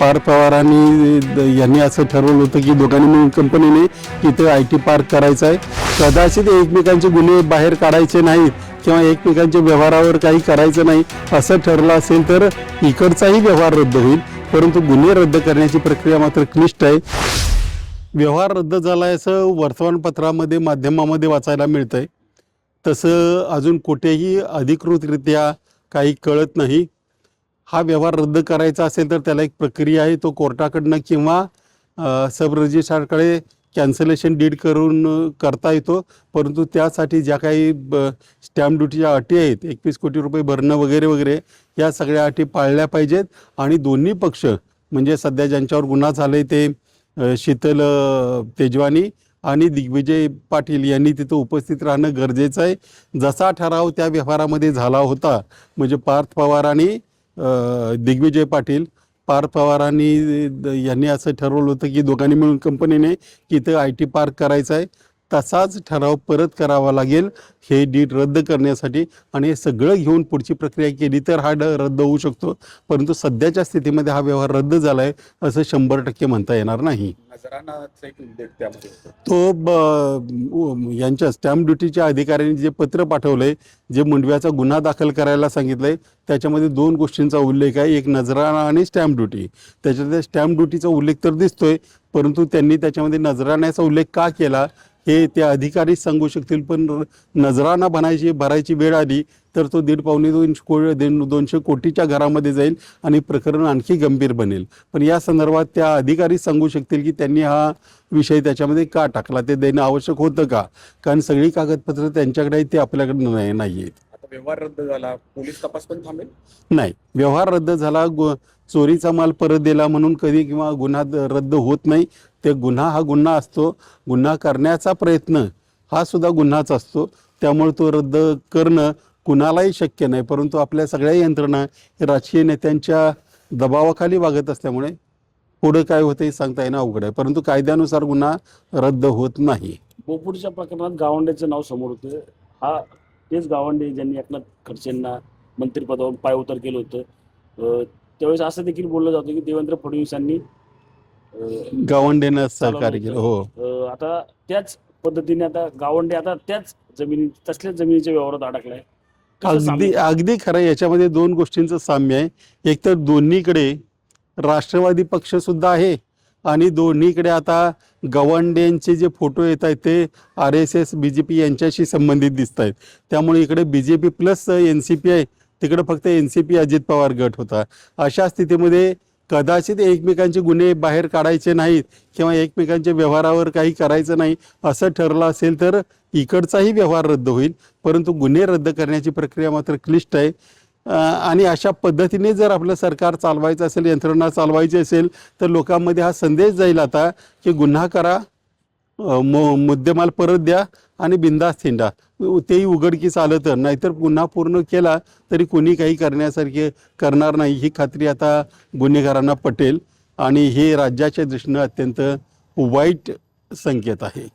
पार पवार आणि यांनी असं ठरवलं होतं की दोघांनी मिळून कंपनीने इथे आय टी पार्क करायचं आहे. कदाचित एकमेकांचे गुन्हे बाहेर काढायचे नाहीत किंवा एकमेकांच्या व्यवहारावर काही करायचं नाही असं ठरलं असेल तर इकडचाही व्यवहार रद्द होईल. परंतु गुन्हे रद्द करण्याची प्रक्रिया मात्र क्लिष्ट आहे. व्यवहार रद्द झाला असं वर्तमानपत्रामध्ये माध्यमामध्ये वाचायला मिळतंय. तसं अजून कुठेही अधिकृतरित्या काही कळत नाही. हा व्यवहार रद्द करायचा असेल तर त्याला एक प्रक्रिया आहे तो कोर्टाकडनं किंवा सब रजिस्ट्रारकडे कॅन्सलेशन डीड करून करता येतो. परंतु त्यासाठी ज्या काही ब- स्टॅम्प ड्युटीच्या अटी आहेत एकवीस कोटी रुपये भरणं वगैरे वगैरे या सगळ्या अटी पाळल्या पाहिजेत. आणि दोन्ही पक्ष म्हणजे सध्या ज्यांच्यावर गुन्हा झाले ते शीतल तेजवानी आणि दिग्विजय पाटील यांनी तिथं उपस्थित राहणं गरजेचं आहे. जसा ठराव त्या व्यवहारामध्ये झाला होता म्हणजे पार्थ पवार आणि दिग्विजय पाटील पार पवारांनी यांनी असं ठरवलं होतं की दोघांनी मिळून कंपनीने की इथं आय टी पार्क करायचा आहे. तसाच ठराव परत करावा लागेल. हे डीड रद्द करण्यासाठी आणि हे सगळं घेऊन पुढची प्रक्रिया केली तर हा ड रद्द होऊ शकतो. परंतु सध्याच्या स्थितीमध्ये हा व्यवहार रद्द झाला आहे असं शंभर टक्के म्हणता येणार नाही. तो ब- यांच्या स्टॅम्प ड्युटीच्या अधिकाऱ्यांनी जे पत्र पाठवलंय जे मुंडव्याचा गुन्हा दाखल करायला सांगितलंय त्याच्यामध्ये दोन गोष्टींचा उल्लेख आहे. एक नजराणा आणि स्टॅम्प ड्युटी. त्याच्यात त्या स्टॅम्प ड्युटीचा उल्लेख तर दिसतोय परंतु त्यांनी त्याच्यामध्ये नजराण्याचा उल्लेख का केला? हे ते अधिकारीच सांगू शकतील पण नजराणा बनायची भरायची वेळ आली तर तो दीड पावणे दोनशे को दोनशे कोटीच्या घरामध्ये जाईल आणि प्रकरण आणखी गंभीर बनेल. पण या संदर्भात त्या अधिकारी सांगू शकतील की त्यांनी हा विषय त्याच्यामध्ये का टाकला? ते देणं आवश्यक होतं का? कारण सगळी कागदपत्र त्यांच्याकडे ते आपल्याकडे नाही नाही आहेत आता व्यवहार रद्द झाला पोलीस तपास पण थांबेल? नाही. व्यवहार रद्द झाला चोरीचा माल परत दिला म्हणून कधी किंवा गुन्हा रद्द होत नाही ते गुन्हा हा गुन्हा असतो. गुन्हा करण्याचा प्रयत्न हा सुद्धा गुन्हाच असतो. त्यामुळे तो रद्द करणं कुणालाही शक्य नाही. परंतु आपल्या सगळ्या यंत्रणा हे राजकीय नेत्यांच्या दबावाखाली वागत असल्यामुळे पुढं काय होतं हे सांगता येणं अवघड आहे. परंतु कायद्यानुसार गुन्हा रद्द होत नाही. बोपुडच्या प्रकरणात गावंड्याचं नाव समोर होतं. हा तेच गावंडे ज्यांनी एकनाथ खडसेंना मंत्रिपदावर पायउतार केलं होतं. त्यावेळेस असं देखील बोललं जातं की देवेंद्र फडणवीसांनी गावंडेनं सहकार्य केलं हो. अं, आता त्याच पद्धतीने आता गावंडे आता त्याच जमिनी तसल्याच जमिनीच्या व्यवहारात अडकलाय. कसं अगदी? अगदी खरं आहे. याच्यामध्ये दोन गोष्टींचं साम्य आहे. एक तर दोन्हीकडे राष्ट्रवादी पक्ष सुद्धा आहे आणि दोन्हीकडे आता गवंड्यांचे जे फोटो येत आहेत ते आर एस एस बी जे पी यांच्याशी संबंधित दिसत आहेत. त्यामुळे इकडे B J P plus N C P आहे. तिकडे फक्त N C P Ajit Pawar गट होता. अशा स्थितीमध्ये कदाचित एकमेकांचे गुन्हे बाहेर काढायचे नाहीत किंवा एकमेकांच्या व्यवहारावर काही करायचं नाही असं ठरलं असेल तर इकडचाही व्यवहार रद्द होईल. परंतु गुन्हे रद्द करण्याची प्रक्रिया मात्र क्लिष्ट आहे. आणि अशा पद्धतीने जर आपलं सरकार चालवायचं असेल यंत्रणा चालवायची असेल तर लोकांमध्ये हा संदेश जाईल आता की गुन्हा करा मुद्देमाल परत द्या आणि बिंदास थिंडा तेही उघडकीस आलं तर. नाहीतर पुन्हा पूर्ण केला तरी कोणी काही करण्यासारखे करणार नाही. ही खात्री आता गुन्हेगारांना पटेल. आणि हे राज्याच्या दृष्टीनं अत्यंत वाईट संकेत आहे.